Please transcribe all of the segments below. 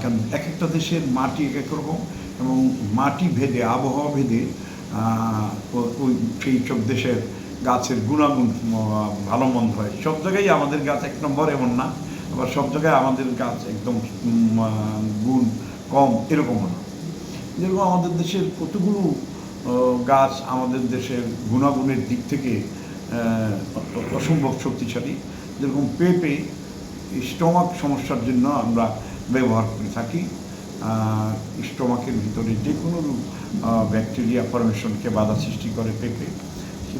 কারণ এক একটা দেশের মাটি এক এক রকম এবং মাটি ভেদে, আবহাওয়া ভেদে ওই সেই সব দেশের গাছের গুণাগুণ ভালো মন্দ হয়। সব জায়গায় আমাদের গাছ এক নম্বর এমন না, আবার সব জায়গায় আমাদের গাছ একদম গুণ কম এরকমও না। যেরকম আমাদের দেশের কতগুলো গাছ আমাদের দেশের গুণাগুণের দিক থেকে অসম্ভব শক্তিশালী। যেরকম পেঁপে, স্টমাক সমস্যার জন্য আমরা ব্যবহার করে থাকি। স্টমাকের ভিতরে যে কোনো ব্যাকটেরিয়া ফরমেশনকে বাধা সৃষ্টি করে পেঁপে।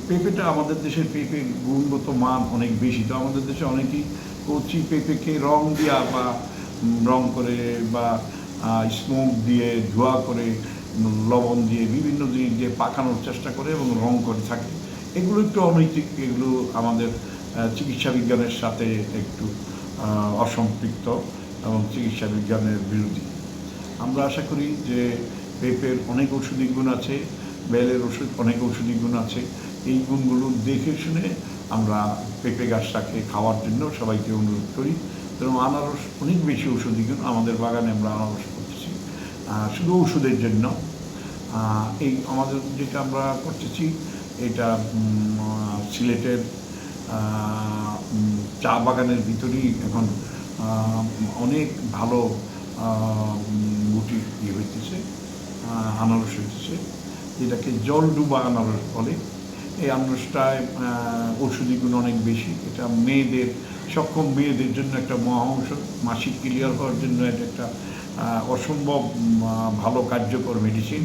পেঁপেটা আমাদের দেশের পেঁপের গুণগত মান অনেক বেশি। তো আমাদের দেশে অনেকেই কচি পেঁপেকে রং দিয়া বা রং করে বা স্মোক দিয়ে ধোয়া করে লবণ দিয়ে বিভিন্ন জিনিস দিয়ে পাকানোর চেষ্টা করে এবং রং করে থাকে। এগুলো একটু অনৈতিক, এগুলো আমাদের চিকিৎসা বিজ্ঞানের সাথে একটু অসম্পৃক্ত। এবং চিকিৎসা বিজ্ঞানের বিরোধী। আমরা আশা করি যে পেঁপের অনেক ঔষধি গুণ আছে, বেলের ওষুধ অনেক ঔষধি গুণ আছে। এই গুণগুলো দেখে শুনে আমরা পেঁপে গাছটাকে খাওয়ার জন্য সবাইকে অনুরোধ করি। এবং আনারস অনেক বেশি ঔষধি গুণ আমাদের বাগানে আমরা আনারস করতেছি। শুধু ওষুধের জন্য। এই আমাদের যেটা আমরা করতেছি, এটা সিলেটের চা বাগানের ভিতরেই এখন অনেক ভালো গুটি ইয়ে হইতেছে আনারস হইতেছে, যেটাকে জল ডুবা আনারস বলে। এই আনারসটায় ঔষধি গুণ অনেক বেশি। এটা মেয়েদের, সক্ষম মেয়েদের জন্য একটা মহা ঔষধ। মাসিক ক্লিয়ার হওয়ার জন্য এটা একটা অসম্ভব ভালো কার্যকর মেডিসিন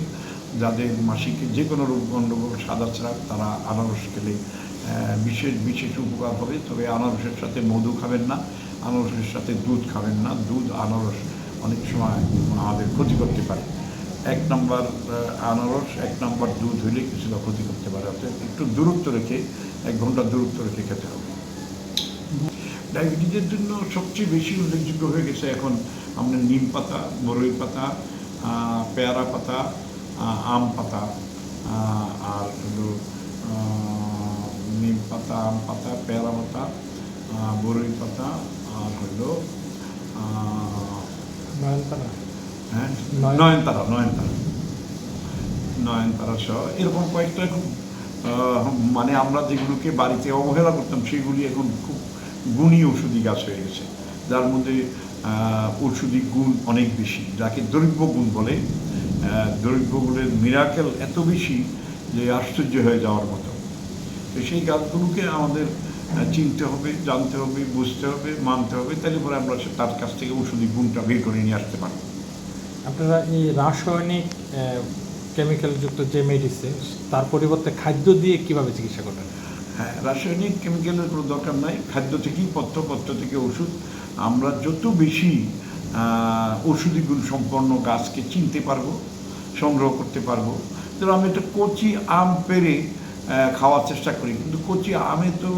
যাদের মাসিকে যে কোনো রোগ গণ্ডগোল সাদা ছাড়া তারা আনারস খেলে বিশেষ বিশেষ উপকার হবে। তবে আনারসের সাথে মধু খাবেন না। আনারসের সাথে দুধ খাবেন না। দুধ আনারস অনেক সময় আমাদের ক্ষতি করতে পারে। এক নম্বর আনারস এক নম্বর দুধ হইলে কিছুটা ক্ষতি করতে পারে। অর্থাৎ একটু দূরত্ব রেখে এক ঘণ্টা দূরত্ব রেখে খেতে হবে। ডায়াবেটিসের জন্য সবচেয়ে বেশি উল্লেখযোগ্য হয়ে গেছে এখন আমরা নিম পাতা বরই পাতা পেয়ারা পাতা আম পাতা আর আহ, নিম পাতা আম পাতা পেয়ারা পাতা বরই পাতা আর হলো নয়নতারা হ্যাঁ নয়ন- নয়নতারা নয়নতারা নয়নতারা সহ এরকম কয়েকটা খুব মানে আমরা যেগুলোকে বাড়িতে অবহেলা করতাম সেগুলি এখন খুব গুণী ওষুধি গাছ হয়ে গেছে যার মধ্যে ঔষধি গুণ অনেক বেশি যাকে দ্রব্য গুণ বলে আহ, দ্রব্য গুণের মিরাকেল এত বেশি যে আশ্চর্য হয়ে যাওয়ার মতো সেই গাছগুলোকে আমাদের চিনতে হবে জানতে হবে বুঝতে হবে মানতে হবে তাহলে পরে আমরা তার কাছ থেকে ঔষধি গুণটা বের করে নিয়ে আসতে পারব। আপনারা এই রাসায়নিক কেমিক্যাল যুক্ত যে মেডিসিন তার পরিবর্তে খাদ্য দিয়ে কীভাবে চিকিৎসা করবেন? হ্যাঁ রাসায়নিক কেমিক্যালের কোনো দরকার নাই খাদ্য থেকেই পথ্য পথ্য থেকে ওষুধ আমরা যত বেশি ঔষধি গুণ সম্পন্ন গাছকে চিনতে পারব সংগ্রহ করতে পারব ধরো আমি একটা কচি আম পেরে খাওয়ার চেষ্টা করি কিন্তু কচি আমে তো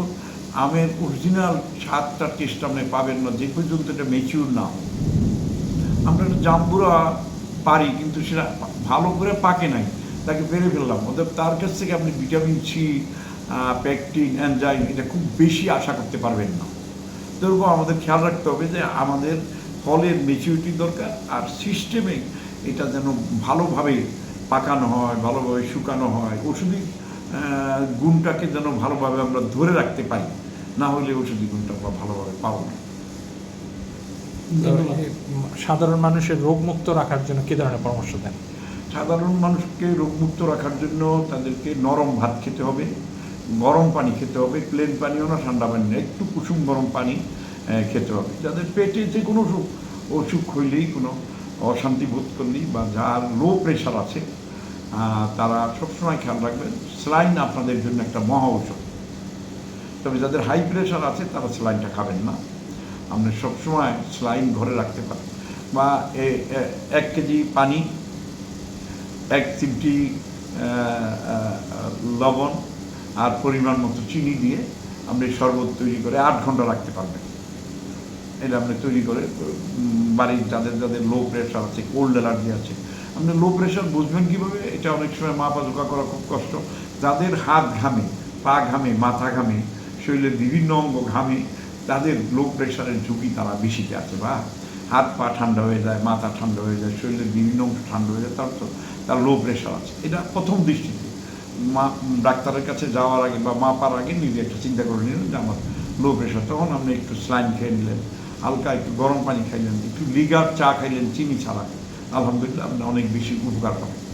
আমের অরিজিনাল স্বাদটা টেস্ট আপনি পাবেন না যে পর্যন্ত এটা মেচিউর না। আমরা একটা জাম্বুরা পারি কিন্তু সেটা ভালো করে পাকে নাই তাকে পেরে ফেললাম। অর্থাৎ তার কাছ থেকে আপনি ভিটামিন সি প্যাকটিন অ্যানজাইম এটা খুব বেশি আশা করতে পারবেন না। যেরকম আমাদের খেয়াল রাখতে হবে যে আমাদের ফলের মেচিউরিটি দরকার আর সিস্টেমে এটা যেন ভালোভাবে পাকানো হয় ভালোভাবে শুকানো হয় ওষুধি আহ, গুণটাকে যেন ভালোভাবে আমরা ধরে রাখতে পারি। না হলে ওষুধি গুণটা আমরা ভালোভাবে পাবো না। সাধারণ মানুষের রোগমুক্ত রাখার জন্য কি ধরনের পরামর্শ দেন? সাধারণ মানুষকে রোগমুক্ত রাখার জন্য তাদেরকে নরম ভাত খেতে হবে গরম পানি খেতে হবে প্লেন পানিও না ঠান্ডা পানি না একটু কুসুম গরম পানি খেতে হবে। যাদের পেটে যে কোনো অসুখ অসুখ হইলেই কোনো অশান্তি বোধ করলেই বা যার লো প্রেশার আছে তারা সবসময় খেয়াল রাখবেন স্লাইন আপনাদের জন্য একটা মহা ঔষধ। তবে যাদের হাই প্রেশার আছে, তারা স্লাইনটা খাবেন না। আপনি সবসময় স্লাইন ঘরে রাখতে পারেন বা এক কেজি পানি, এক চিমটি লবণ আর পরিমাণ মতো চিনি দিয়ে আপনি শরবত তৈরি করে আট ঘণ্টা রাখতে পারবেন। এটা আপনি তৈরি করে বাড়ির যাদের যাদের লো প্রেশার আছে কোল্ড অ্যালার্জি আছে, আপনি লো প্রেশার বুঝবেন কীভাবে? এটা অনেক সময় মাপা জোকা করা খুব কষ্ট। যাদের হাত ঘামে, পা ঘামে, মাথা ঘামে শরীরের বিভিন্ন অঙ্গ ঘামে তাদের লো প্রেশারের ঝুঁকি তারা বেশিতে আছে, বা হাত পা ঠান্ডা হয়ে যায়, মাথা ঠান্ডা হয়ে যায়, শরীরের বিভিন্ন অংশ ঠান্ডা হয়ে যায়, তার তো তার লো প্রেশার আছে। এটা প্রথম দৃষ্টিতে। মা, ডাক্তারের কাছে যাওয়ার আগে বা মাপার আগে নিজে একটা চিন্তা করে নিলেন যে আমার লো প্রেশার তখন আপনি একটু স্লাইন খেয়ে নিলেন, হালকা একটু গরম পানি খাইলেন, একটু লিগার চা খাইলেন, চিনি ছাড়া। আলহামদুলিল্লাহ আপনি অনেক বেশি উপকার পাবেন।